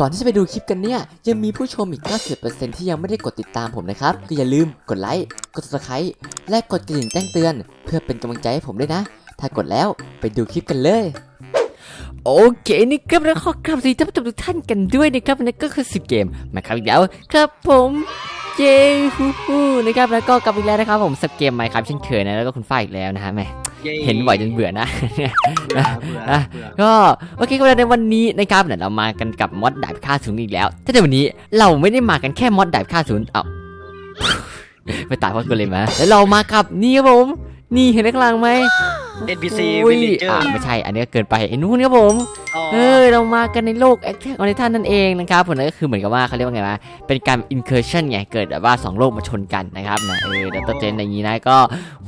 ก่อนที่จะไปดูคลิปกันเนี่ย ยังมีผู้ชมอีก 90%ที่ยังไม่ได้กดติดตามผมนะครับ ก็อย่าลืมกดไลค์ กด subscribe และกดกระดิ่งแจ้งเตือน เพื่อเป็นกำลังใจให้ผมด้วยนะ ถ้ากดแล้วไปดูคลิปกันเลย โอเคนี่ครับแล้วขอกราบสวัสดีท่านผู้ชมทุกท่านกันด้วยนะครับนั่นก็คือสิบเกมมาครับอีกแล้วครับผมเจฮูฮูนะครับแล้วก็กลับอีกแล้วนะครับผมสิบเกมใหม่ครับเช่นเคยนะแล้วก็คุณฝ้ายอีกแล้วนะฮะแม่ เห็นบ่อยจนเบื่อนะเบื่อเบื่อเบื่อก็โอเคก็ในวันนี้นะครับเดี๋ยวเรามากันกับมอดดาบค่าศูนย์อีกแล้วแต่ในวันนี้เราไม่ได้มากันแค่มอดดาบค่าศูนย์เอ้าไม่ตายเพราะกูเลยมาแล้วเรามากับนี่ครับผมนี่เห็นข้างหล่างไหมเอ็นพีซีอุ้วิยลเลเจออ่าร์ไม่ใช่ อันนี้ก็เกินไปไอ้นู้นครับผมเออเรามากันในโลกแอคแท็กออนไททันนั่นเองนะครับผลนั้นก็คือเหมือนกับว่าเขาเรียกว่าไงวะเป็นการอินเคอร์ชันไง เกิดแบบว่าสองโลกมาชนกันนะครับนะเออเดลต้าเจนอย่างนี้นะก็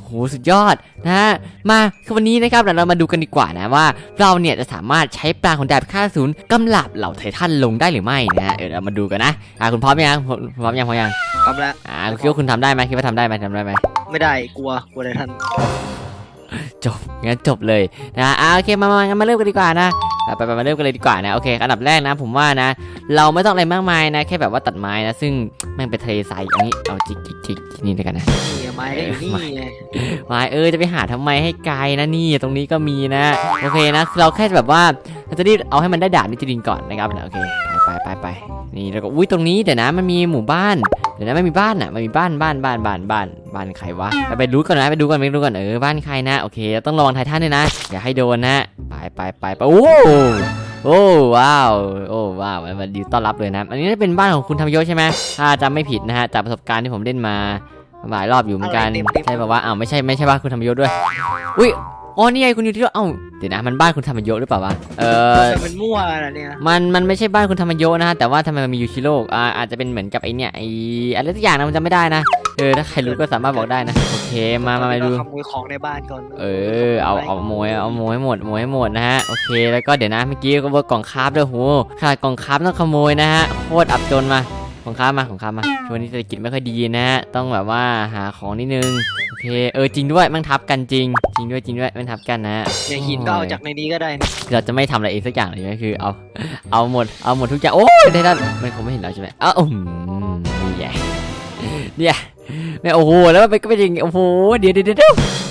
โหสุดยอดนะฮะมาคือวันนี้นะครับเดี๋ยวเรามาดูกันดีกว่านะว่า เราเนี่ยจะสามารถใช้ปลาของดาบค่าศูนย์กำลับเหล่าไททันลงได้หรือไม่นะฮะเออเรามาดูกันนะอ่าคุณพร้อมยังพร้อมยังพร้อมยังพร้อมแล้วอ่าคุณคิดว่าคุณทำได้ไหมคิดว่าทำได้ไหมทำได้ไหมไม่ได้กลัวกลัวอะไรท่าน จบงั้นจบเลยนะอ่าโอเคมามางั้นมาเริ่มกันดีกว่านะไปไปไปมาเริ่มกันเลยดีกว่านะโอเคอันดับแรกนะ ผมว่านะ เราไม่ต้องอะไรมากมายนะ แค่แบบว่าตัดไม้นะ ซึ่งแม่งเป็นทะเลทรายอย่างนี้เอาจิกจิกจิกจิกนี่ด้วยกันนะนี่ไม้ก็อยู่นี่ไงไม้เออจะไปหาทำไมให้ไกลนะนี่ตรงนี้ก็มีนะโอเคนะเราแค่แบบว่าเราจะรีบเอาให้มันได้ด่านนิจดินก่อนนะครับนะโอเคไปไปไปไปนี่แล้วก็อุ้ยตรงนี้เดี๋ยวนะมันมีหมู่บ้าน เดี๋ยวนะไม่มีบ้านอะมันมีบ้านบ้านบ้านบ้านบ้านบ้านใครวะไปไปดูก่อนนะไปดูก่อนไปดูก่อนเออบ้านใครนะโอเคต้องระวังไททันด้วยนะอย่าให้โดนนะไปไปไปไปโอ้โอ้ว้าวโอ้ว้าวมันดีต้อนรับเลยนะ อันนี้เป็นบ้านของคุณธรรมยศใช่ไหมถ้าจำไม่ผิดนะฮะจากประสบการณ์ที่ผมเล่นมาหลายรอบอยู่เหมือนกันใช่แบบว่าอ้าวไม่ใช่ไม่ใช่บ้านคุณธรรมยศด้วยอุ้ย อ๋อนี่ไงคุณอยู่ที่เอ้าเดี๋ยวนะมันบ้านคุณธรรมยศหรือเปล่าวะเออแต่มันมั่วนะเนี่ยมันมันไม่ใช่บ้านคุณธรรมโยนะฮะแต่ว่าทำไมมันมียูชิโร่อ่าอาจจะเป็นเหมือนกับไอเนี่ยไออะไรสักอย่างนะมันจำไม่ได้นะเออถ้าใครรู้ก็สามารถบอกได้นะโอเคมามามาดูขโมยของในบ้านก่อนเออเอาเอาโมยเอาโมยให้หมดโมยให้หมดนะฮะโอเคแล้วก็เดี๋ยวนะเมื่อกี้ก็ว่ากล่องคราฟด้วยโหขนาดกล่องคราฟต้องขโมยนะฮะโคตรอับจนมา ของคราฟมาของคราฟมาช่วงนี้เศรษฐกิจไม่ค่อยดีนะฮะต้องแบบว่าหาของนิดนึงโอเคเออจริงด้วยมันทับกันจริง จริงด้วยจริงด้วยมันทับกันนะฮะเนี่ยหินก็เอาจากในนี้ก็ได้นะเราจะไม่ทำอะไรเองสักอย่างเลยก็คือเอาเอาหมดเอาหมดทุกอย่างโอ้ยได้ด้านมันคงไม่เห็นเราใช่ไหมอ้าวอืมนี่ไงเนี่ย เนี่ยโอ้โหแล้วมันก็เป็นอย่างงี้โอ้โหเดี๋ยวเดี๋ยวเดี๋ยว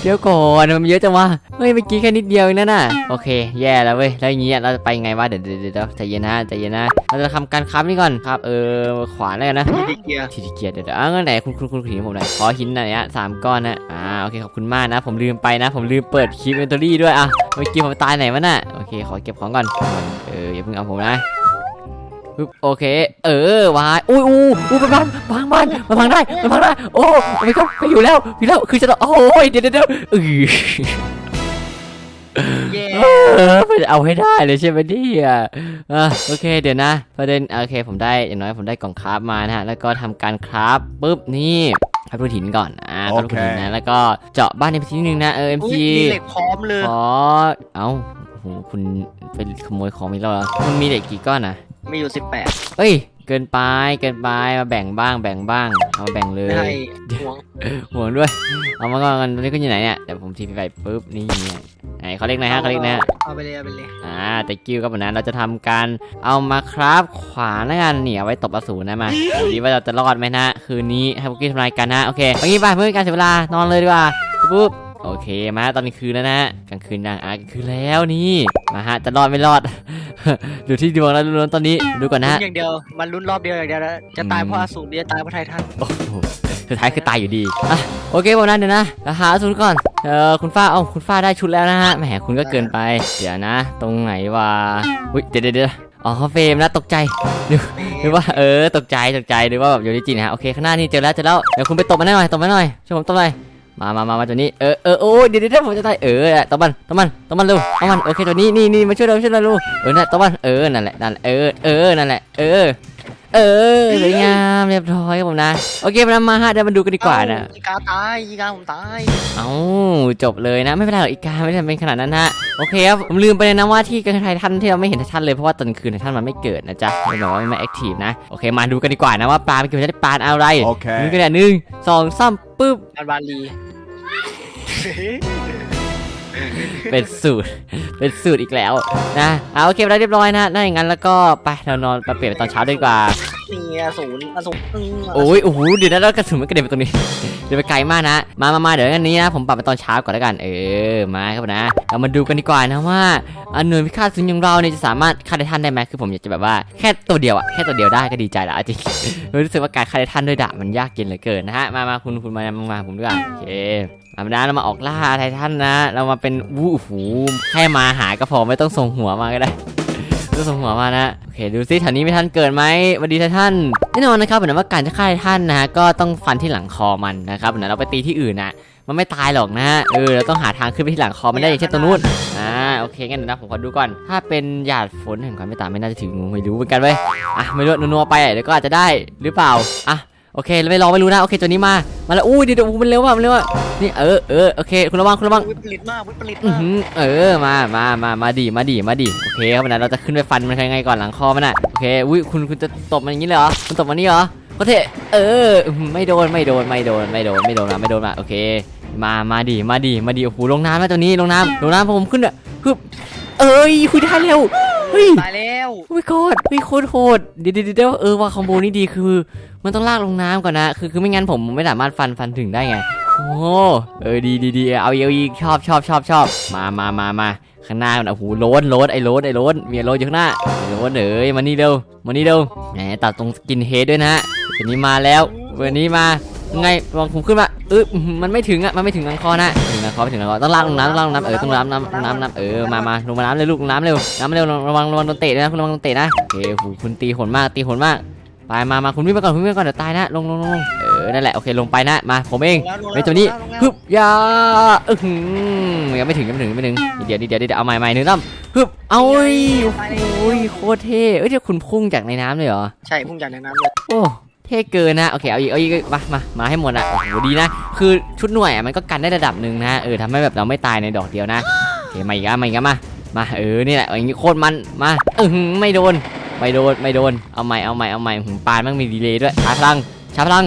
เดี๋ยวก่อนมันเยอะจังวะเฮ้ยเมื่อกี้แค่นิดเดียวเองนั่นน่ะโอเค แย่แล้วเว้ยแล้วอย่างงี้เราจะไปไงวะเดี๋ยวเดี๋ยวเดี๋ยวใจเย็นนะใจเย็นนะเราจะทำการค้ำนี่ก่อนครับเออขวานแล้วกันนะที่เกียร์ทีทีเกียร์เดี๋ยวเดี๋ยวอ้าวงั้นไหนคุณคุณคุณหินผมหน่อยขอหินหน่อยนะสามก้อนนะอ่าโอเคขอบคุณมากนะ ผมลืมไปนะ ผมลืมเปิดคลิปเอนตอรี่ด้วยอะเมื่อกี้ผมตายไหนวะน่ะโอเคขอเก็บของก่อนเอออย่าเพิ่งเอาผมนะปึ๊บ โอเค เออวายอุ้ยอู้อู้มันพังพังบ้านมันพังได้มันพังได้ โอ้ไม่ก็ไปอยู่แล้วอยู่แล้วคือจะโอ้ยเดี๋ยวเดี๋ยวเดี๋ยวเออเย่เออมันจะเอาให้ได้เลยใช่ไหมเนี่ยอะโอเคเดี๋ยวนะ ประเด็นโอเคผมได้อย่างน้อยผมได้กล่องคราฟมานะฮะแล้วก็ทำการคราฟปุ๊บนี่คราฟรูหินก่อนอ่าคราฟรูหินนะแล้วก็เจาะบ้านในทีนึงนะเออเอ็มอุ๊ยซีมีเหล็กพร้อมเลยขอเอ้าโอ้โหคุณไปขโมยของอีกแล้วเหรอคุณมีเหล็กกี่ก้อนนะ มีอยู่สิบแปดเอ้ย เกินไปเกินไปมาแบ่งบ้างแบ่งบ้าง เอามาแบ่งเลไม่ให้ย ห่วงห่วงด้วย เอามาก่อนตอนนี้คุณอยู่ไหนเนี่ยเดี๋ยวผมทีไปปุ๊บนี่ไงไหนเขาเรียกไหนฮะเขาเรียกไหนฮะ เอาไปเลยเอาไปเลยอ่าแต่กิ้วกับผมนั้นเราจะทำการเอามาคราฟขวานแล้วกันเนี่ยเอาไว้ตบอสูรนะมาดูดิว่าเราจะรอดไหมนะ คืนนี้ให้พวกกี้ทำลายกันนะโอเคเอางี้ไปเพื่อเป็นการเสียเวลานอนเลยดีกว่าปุ๊บโอเคมาตอนกลางคืนแล้วนะกลางคืนยังอะกลางคืนแล้วนี่มาฮะจะรอดไม่รอด ดูที่ดวงแล้วล้วนๆตอนนี้ดูก่อนนะลุ้ฮะนอย่างเดียว มันลุ้นรอบเดียวอย่างเดียวนะจะตายเพราะอสูรหรือจะตายเพราะไททัน โอ้โหสุดท้ายคือตายอยู่ดีอะโอเคผมนั้นเดี๋ยวนะเราหาชุดก่อนเออคุณฟ้าเอ้าคุณฟ้าได้ชุดแล้วนะฮะแหมคุณก็เกินไป เดี๋ยวนะ ตรงไหนวะอุ้ยเดี๋ยวเดี๋ยวเดี๋ยวอ๋อเฟรมนะตกใจหรือว่าเออตกใจตกใจหรือว่าแบบโยนิจินะฮะโอเคข้างหน้านี่เจอแล้วเจอแล้วเดี๋ยวคุณไปตบมันหน่อยตบมันหน่อยช่วยผมตบหน่อย มามามามาตัวนี้ เออเออโอ้ยเดี๋ยวเดี๋ยวเดี๋ยวผมจะตายเออตบมันตบมันตบมันเร็วตะมัน โอเค ตัวนี้ นี่นี่มาช่วยเราช่วยเราลูกเออนั่นตบมัน เออ นั่นแหละ นั่น เออ เออ นั่นแหละ เออ เออสวยงามเรียบร้อยครับผมนะ โอเคมามาฮะเดี๋ยวมาดูกันดีกว่านะ อีกาตายอีกาผมตายเอ้าจบเลยนะ ไม่เป็นไรหรอกอีกาไม่ได้เป็นขนาดนั้นฮะโอเคครับผมลืมไปเลยนะว่าที่กันไททันที่เราไม่เห็นไททันเลยเพราะว่าตอนคืนไททันมันไม่เกิดนะจ๊ะเลยบอกว่ามันไม่แอคทีฟนะโอเคมาดูกันดีกว่านะว่าปลาเป็นกี่ยวกับปลาอะไร Okay. นี่ก็ได้หนึ่งสองสามปึ๊บอันบาลี เป็นสูตร เป็นสูตรอีกแล้วนะเอาโอเคไปแล้วเรียบร้อยนะถ้าอย่างนั้นแล้วก็ไปเรานอนไปเปลี่ยนเป็นตอนเช้าดีกว่านี่อสูรอสูรอืมโอ้ยโอ้โหเดี๋ยวนะแล้วกระสุนมันกระเด็นไปตรงนี้เดี๋ยวไปไกลมากนะมามามาเดี๋ยวกันนี้นะผมปรับไปตอนเช้าก่อนแล้วกันเออมาครับนะเรามาดูกันดีกว่านะว่าอันหน่วยพิฆาตศูนย์อย่างเราเนี่ยจะสามารถฆ่าได้ท่านได้ไหมคือผมอยากจะแบบว่าแค่ตัวเดียวอะแค่ตัวเดียวได้ก็ดีใจแล้วจริงรู้สึกว่าการฆ่าได้ท่านด้วยดาบมันยากเย็นเหลือเกินนะฮะมามาคุณคุณมามามาผมด้วยกันโอเค มานเรามาออกล่าไททันนะ เรามาเป็นวู้หูแค่มาหาก็พอไม่ต้องส่งหัวมาก็ได้ไม่ต้องส่งหัวมานะโอเคดูซิแถวนี้มีท่านเกิดไหมสวัสดีไททันแน่นอนนะครับเหมือนว่าการจะฆ่าไททันนะฮะก็ต้องฟันที่หลังคอมันนะครับเหมือนเราไปตีที่อื่นนะมันไม่ตายหรอกนะฮะเออเราต้องหาทางขึ้นไปที่หลังคอมันได้อย่างเช่นตรงนู้นอ่าโอเคงั้นเดี๋ยวนะผมขอดูก่อน ถ้าเป็นหยาดฝนแห่งความไม่ตายไม่น่าจะถึงไม่รู้เหมือนกันเว้ยอะไม่รู้นัวๆไปเดี๋ยวก็อาจจะได้หรือเปล่าอะ โอเคเราไม่ลองไม่รู้นะโอเคตัวนี้มามาแล้วอู้ยเดี๋ยวเดี๋ยวมันเร็วว่ะมันเร็วว่ะนี่เออเออโอเคคุณระวังคุณระวังวิปริตมากวิปริตอือมากหือเออมามามามาดีมาดีมาดีโอเคครับวันนั้นเราจะขึ้นไปฟันมันยังไงก่อนหลังคอมันอะโอเคอุ้ยคุณคุณจะตบมันอย่างนี้เลยเหรอคุณตบมันนี่เหรอก็เทเอออื้อหือไม่โดนไม่โดนไม่โดนไม่โดนไม่โดนมาไม่โดนมาโอเค มามาดีมาดีมาดีโอ้โหลงน้ำแล้วตัวนี้ลงน้ำลงน้ำพอผมขึ้นอะฮึบเอ้ยคุยได้เร็ว เฮ้ย ตายแล้วโอ้ยโคตรเฮ้ยโคตรโหดเดี๋ยวเดี๋ยวเดี๋ยวเออว่าคอมโบนี้ดีคือ มันต้องลากลงน้ำก่อนนะ คือคือไม่งั้นผมไม่สามารถฟันฟันถึงได้ไง โอ้เออดีดีดีเอาอีกเอาอีกชอบชอบชอบชอบมามามามาข้างหน้ามันโอ้โหโลนโลนไอ้โลนไอ้โลนมีไอ้โลนอยู่ข้างหน้าไอ้โลนเอ้ยมานี่เร็วมานี่เร็วแหมตัดตรงสกินเฮดด้วยนะฮะวันนี้มาแล้ววันนี้มายัง ไงลองผมขึ้นมาเอออื้อหือมันไม่ถึงอะมันไม่ถึงลำคอนะถึงลำคอไม่ถึงลำคอต้องลากลงน้ำต้องลากลงน้ำเออต้องลากน้ำน้ำน้ำเออมามาลงมาน้ำเลยลูกลงน้ำเร็วน้ำเร็วระวังระวังโดนเตะด้วยนะคุณระวังโดนเตะนะโอเคโอ้โหคุณตีโหดมากตีโหดมากไปมามาคุณวิ่งไปก่อนคุณวิ่งไปก่อนเดี๋ยวตายนะลงลงลงลงเออนั่นแหละโอเคลงไปนะมาผมเองลงแล้ไอ้ตัวนี้ลงแล้วฮึบยาอื้อหือยังไม่ถึงยังไม่ถึงยังไม่ถึงเดี๋ยวเดี๋ยวเดี๋ยวเดี๋ยวเอาใหม่ใหม่หนึ่งน้ำฮึบเอาเอ้ยโอ้ยโคตรเท่เอ้ยเดี๋ยวคุณพุ่งจากในน้ำเลยเหรอใช่พุ่งจากในน้ำเลยโอ้ เท่เกินนะโอเคเอาอีกเอาอีกมามามาให้หมดอะโอ้โหดีนะ คือชุดหน่วยอะมันก็กันได้ระดับหนึ่งนะเออทำให้แบบเราไม่ตายในดอกเดียวนะโอเคมาอีกอะมาอีกอะมามาเออนี่แหละอย่างงี้โคตรมันมาอือหือไม่โดนไม่โดนไม่โดนเอาใหม่เอาใหม่เอาใหม่หืมปานมันมีดีเลย์ด้วยชาร์จพลังชาร์จพลัง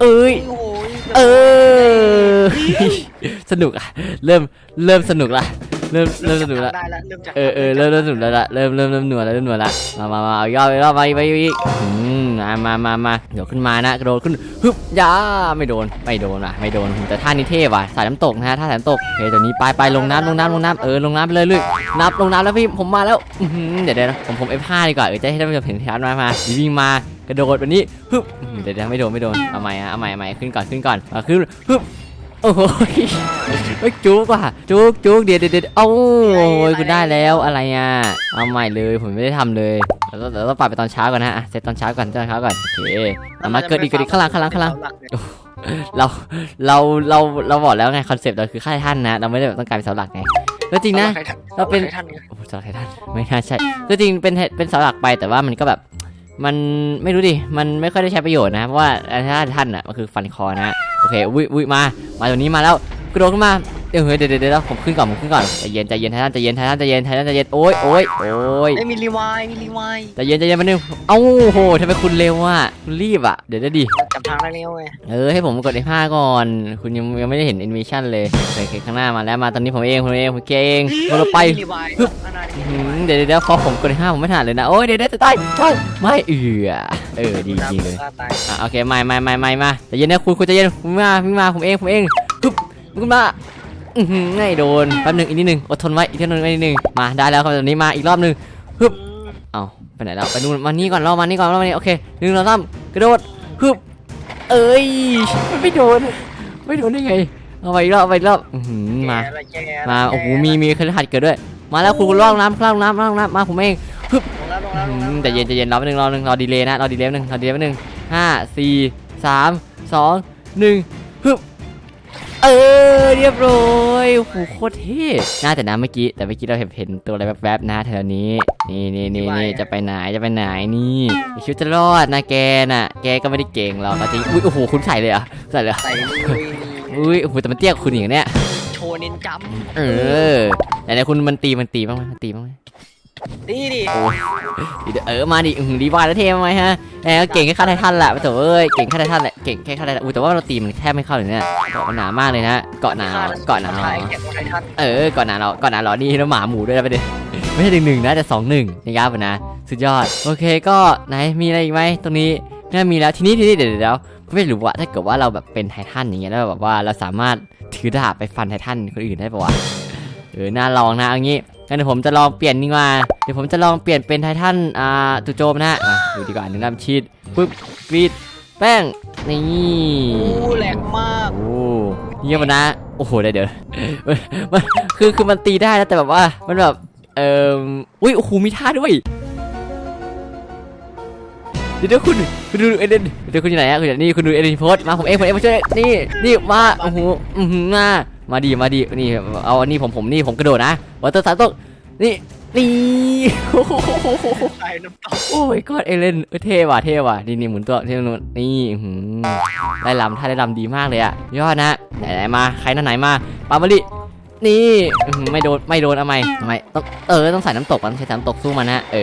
เอ้ยโอ้ยเออสนุกอะเริ่มเริ่มสนุกละเริ่มเริ่มสนุกละได้แล้วเริ่มจากเออเออเริ่มเริ่มสนุกแล้วละเริ่มเริ่มเริ่มหนัวแล้วเริ่มหนัวละมามามาเอาย่อไปย่อไปไปอีกอืม มามามามาเดี๋ยวขึ้นมานะกระโดดขึ้นฮึบยาไม่โดนไม่โดนว่ะไม่โดนแต่ท่านี้เท่ว่ะสายน้ำตกนะฮะท่าสายน้ำตกโอเคตัวนี้ไปไปลงน้ำลงน้ำลงน้ำเออลงน้ำไปเลยลุยนับลงน้ำแล้วพี่ผมมาแล้วเดี๋ยวเดี๋ยวนะผมผม F5 ดีกว่าเออจะให้ท่านผู้ชมเห็นทีมามาวิ่งมากระโดดแบบนี้ฮึบเดี๋ยวเดี๋ยวไม่โดนไม่โดนเอาใหม่อะเอาใหม่ใหม่ขึ้นก่อนขึ้นก่อนเอาขึ้นฮึบโอ้โหเฮ้ยจุกว่ะจุกจุกเดี๋ยวเดี๋ยวเดี๋ยวเอ้าโอ้ยคุณได้แล้วอะไรอะเอาใหม่เลยผมไม่ได้ทำเลย เราต้องเราต้องปรับไปตอนเช้าก่อนนะฮะอะเซตตอนเช้าก่อนตอนเช้าก่อนโอเคเอามาเกิดอีกเกิดอีกข้างหล่างข้างหล่างข้างหล่างเราเราเราเราบอกแล้วไงคอนเซปต์เราคือค่ายท่านนะ เราไม่ได้แบบต้องการเป็นเสาหลักไงก็จริงนะ เราเป็นท่านไงโอ้โหเสาหลักท่านไม่น่าใช่ก็จริงเป็นเป็นเสาหลักไปแต่ว่ามันก็แบบมันไม่รู้ดิมันไม่ค่อยได้ใช้ประโยชน์นะเพราะว่าท่านท่านอะมันคือฟันคอนะโอเคอุ้ยอุ้ยมา มาตรงนี้มาแล้วกระโดดขึ้นมา เดี๋ยวเฮ้ยเดี๋ยวเดี๋ยวเดี๋ยวผมขึ้นก่อนผมขึ้นก่อนใจเย็นใจเย็นท่านใจเย็นท่านใจเย็นท่านใจเย็นโอ้ยโอ้ยโอ้ยเอ้ยมีรีวายมีรีวายใจเย็นใจเย็นมาหนึ่งเอ้าโหทำไมคุณเร็วอะคุณรีบอะเดี๋ยวเดี๋ยวดิจับทางได้แล้วไงเออให้ผมกด F5 ก่อน คุณยังยังไม่ได้เห็น animation เลยโอเคโอเคข้างหน้ามาแล้วมาตอนนี้ผมเองผมเองผมเก่งเราไปมีรีวายฮึบอันนั้นอื้อหือเดี๋ยวเดี๋ยวเดี๋ยวพอผมกด F5 ผมไม่ถนัดเลยนะโอ้ยเดี๋ยวเดี๋ยวจะตายตายไม่เอือเออดีจริงเลยตายอะโอเคไม่ไม่ไม่ไม่มาใจเย็นนะคุณคุณใจเย็นคุณมาคุณมาผมเองผมเองฮึบคุณมา อือหือไม่โดนแป๊บหนึงอีกนิดหนึงอดทนไว้อีกนิดหนึงอีกนิดหนึงมาได้แล้วครับตอนนี้มาอีกรอบหนึงฮึบเอาไปไหนแล้วไปนู่นมานี่ก่อนรอมานี่ก่อนรอมานี่โอเคหนึ่งสองสามกระโดดฮึบเอ้ยมันไม่โดนไม่โดนได้ไงเอาไปอีกรอบเอาไปอีกรอบอื้อหือมาแกละแกละมาโอ้โหแกละมีมีคฤหัสถ์เกิดด้วย มาแล้วคุณคุณล่องน้ำล่องน้ำล่องน้ำมาผมเองลงแล้วลงแล้วลงอืแล้วมแต่เย็นใจเย็นรอแป๊บนึงรอหนึ่งรอดีเลยนะรอดีเลยแป๊บนึงรอดีเลยแป๊บนึงห้าสี่สามสองหนึ่งฮึบ เออเรียบร้อยโอ้โหโคตรเท่น่าแต่นะเมื่อกี้แต่เมื่อกี้เราเห็นเห็นตัวอะไรแวบๆนะแถวนี้ นี่นี่นี่นี่จะไปไหนจะไปไหนนี่ไอ้ชิวจะรอดนะแกน่ะ แกก็ไม่ได้เก่งหรอกเอาจริงอุ้ยโอ้โหคุณใส่เลยเหรอะใส่เลยเหรอใส่ลุยอุ้ยโอ้โหแต่มันเตี้ยกว่าคุณอย่างเนี้ยโชว์เน้นจเออไหนๆคุณมันตีมันตีบ้างไหมมันตีบ้างไหม นี่ดิเออมาดิอื้อหือรีวายแล้วเทไหมฮะแหมเก่งแค่ฆ่าไททันแหละโถ่เอ้ยเก่งแค่ไททันแหละเก่งแค่ฆ่าไททันอุ้ยแต่ว่าเราตีมันแทบไม่เข้าเลยเนี่ยเกาะมันหนามากเลยนะเกาะหนาเกาะหนาไทยแข่งไททันเออเกาะหนาเราเกาะหนาเรานี่แล้วหมาหมูด้วยนะประเด็นไม่ใช่หนึ่งหนึ่งนะแต่สองหนึ่งนะครับนะสุดยอดโอเคก็ไหนมีอะไรอีกไหมตรงนี้น่ามีแล้วทีนี้ทีนี้เดี๋ยวเดี๋ยวเดี๋ยวไม่รู้ว่าถ้าเกิดว่าเราแบบเป็นไททันอย่างเงี้ยแล้วแบบว่าเราสามารถถือดาบไปฟันไททันคนอื่นได้ปะวะเออน่าลองนะเอางี้ งั้นเดี๋ยวผมจะลองเปลี่ยนนี่ว่าเดี๋ยวผมจะลองเปลี่ยนเป็นไททันอ่าจู่โจมนะมาดูดีกว่าหนึ่งน้ำชีดปึ๊บกรีดแป้งนี่อู้แรงมากโอ้เยี่ยมนะโอ้โหเดี๋ยวเดี๋ยวมันมันคือคือมันตีได้นะแต่แบบว่ามันแบบเอ่ออุ้ยโอ้โหมีท่าด้วยเดี๋ยวเดี๋ยวคุณคุณดูเอเดนเดี๋ยวคุณอยู่ไหนอะคุณอยู่นี่คุณดูเอเดนโพสต์มาผมเองผมเองมาช่วยนี่นี่มาโอ้โหอือหือมา มาดีมาดีนี่เอาอันนี้ผมผมนี่ผมกระโดดนะวอเตอร์สายตกนี่นี่โอ้โหไทยน้ำตกโอ้ยกอดเอเลนเออเท่ว่ะเท่ว่ะนี่นี่หมุนตัวเท่นู่นนี่อื้อหือไล่ลำท่าไล่ลำดีมากเลยอะยอดนะไหนไหนมาใครนั่นไหนมาปาบรินี่อื้อหือไม่โดนไม่โดนเอาไหมทำไมต้องเออต้องใส่น้ำตกมันใช้น้ำตกสู้มันนะเอ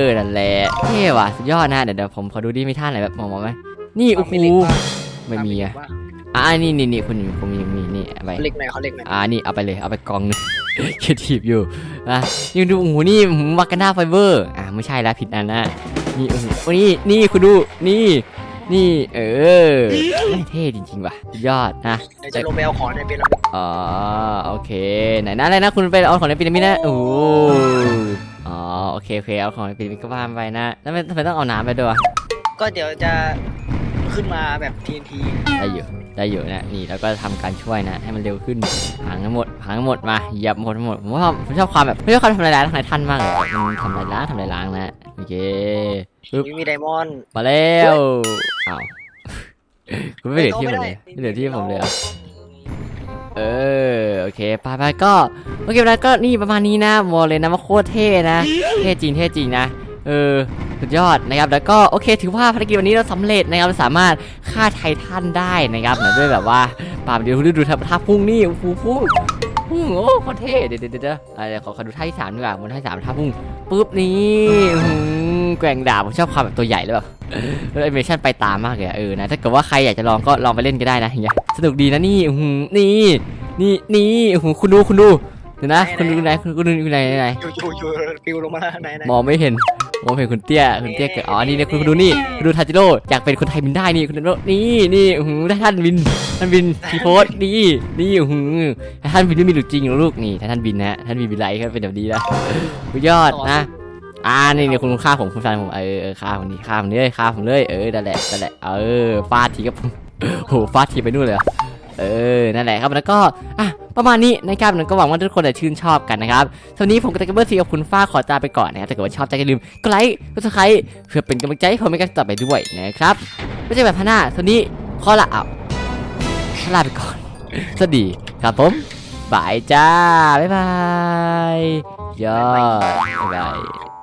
อนั่นแหละเท่ว่ะสุดยอดนะเดี๋ยวเดี๋ยวผมขอดูดิมีท่าไหนแบบมองๆไหมนี่โอ้โหไม่มีอะ อ่านี่นี่นี่คุณผมมีมีนี่เอาไปเล็กไหนเขาเล็กไหนอ่านี่เอาไปเลยเอาไปกองหนึงคิดทีบอยู่นะยังดูโอ้โหนี่วากาน่าไฟเบอร์อ่าไม่ใช่แล้วผิดอันนะนี่โอ้โหนี่นี่คุณดูนี่นี่เออไม่เท่จริงๆว่ะสุดยอดนะเดี๋ยวจะลงไปเอาของในเป็นอ๋อโอเคไหนนะอะไรนะคุณไปเอาของในปีระมิดนะโอ้โหอ๋อโอเคโอเคเอาของในปีระมิดก็ว่าไปนะแล้วทำไมทำไมต้องเอาน้ำไปด้วยวะก็เดี๋ยวจะ ขึ้นมาแบบ TNT ได้อยู่ได้อยู่นะนี่แล้วก็ทำการช่วยนะ ให้มันเร็วขึ้นพังทั้งหมดพังทั้งหมดมาเหยียบหมดทั้งหมดผมว่าผมชอบความแบบไม่ชอบความทำลายล้างทางในท่านมากเลยมันทำลายล้างทำลายล้างนะโอเคปึ๊บมีไดมอนด์ มาแล้วอ้าวคุณไม่เหลือที่ผมเลยไม่เหลือที่ผมเลยเหรอเออโอเคไปไปก็โอเคแล้วก็นี่ประมาณนี้นะบอกเลยนะว่าโคตรเท่นะเท่จริงเท่จริงนะเออ สุดยอดนะครับแล้วก็โอเค ถือว่าภารกิจวันนี้เราสำเร็จนะครับเราสามารถฆ่าไททันได้นะครับนะด้วยแบบว่าปาล์มเดี๋ยวดูดูท่าพุ่งนี่โอ้โหพุ่งพุ่งโอ้โคตรเท่เดี๋ยวเดี๋ยวเดี๋ยวอะเดี๋ยวขอขอดูท่าที่สามดีกว่าบนท่าที่สามท่าพุ่งปุ๊บนี้หือแกว่งดาบผมชอบความแบบตัวใหญ่เลยแบบแล้วแอนิเมชันไปตามมากเลยเออนะถ้าเกิดว่าใครอยากจะลองก็ลองไปเล่นก็ได้นะอย่างเงี้ยสนุกดีนะนี่หือนี่นี่นี่คุณดูคุณดูเดี๋ยวนะคุณดูไหนคุณดูอยู่ไหนไหนอยู่อยู่อยู่ปิวลงมาไหนไหนมองไม่เห็น มองไม่เห็นคุณเตี้ยคุณเตี้ยเกิดอ๋อนี่เนี่ยคุณดูนี่คุณดูทาจิโร่อยากเป็นคนไทยบินได้นี่คุณดูนี่นี่โอ้โหได้ท่านบินท่านบินทีโพสนี่นี่โอ้โหท่านบินไม่มีหลุดจริงเหรอลูกนี่ถ้าท่านบินนะท่านบินบินไรก็เป็นแบบนี้นะสุดยอดนะอ่านี่เนี่ยคุณฆ่าผมคุณฟันผมเออเออฆ่าผมนี่ฆ่าผมเลยฆ่าผมเลยเออนั่นแหละนั่นแหละเออฟาดทีกับผมโหฟาดทีไปนู่นเลยเหรอเออนั่นแหละครับแล้วก็อะ ประมาณนี้นะครับแล้วก็หวังว่าทุกคนจะชื่นชอบกันนะครับสวันนี้ผมกับตะกเบอร์ซีกับคุณฟ้าขอลาไปก่อนนะครับถ้าเกิดว่าชอบใจอย่าลืมกดไลค์กดซับสไครต์เพื่อเป็นกำลังใจให้ผมในการต่อไปด้วยนะครับไม่ใช่แบบพน้าสวันนี้ขอละอะขอลาไปก่อนสวัสดีครับผมบายจ้า บ๊ายบายยอดบ๊ายบาย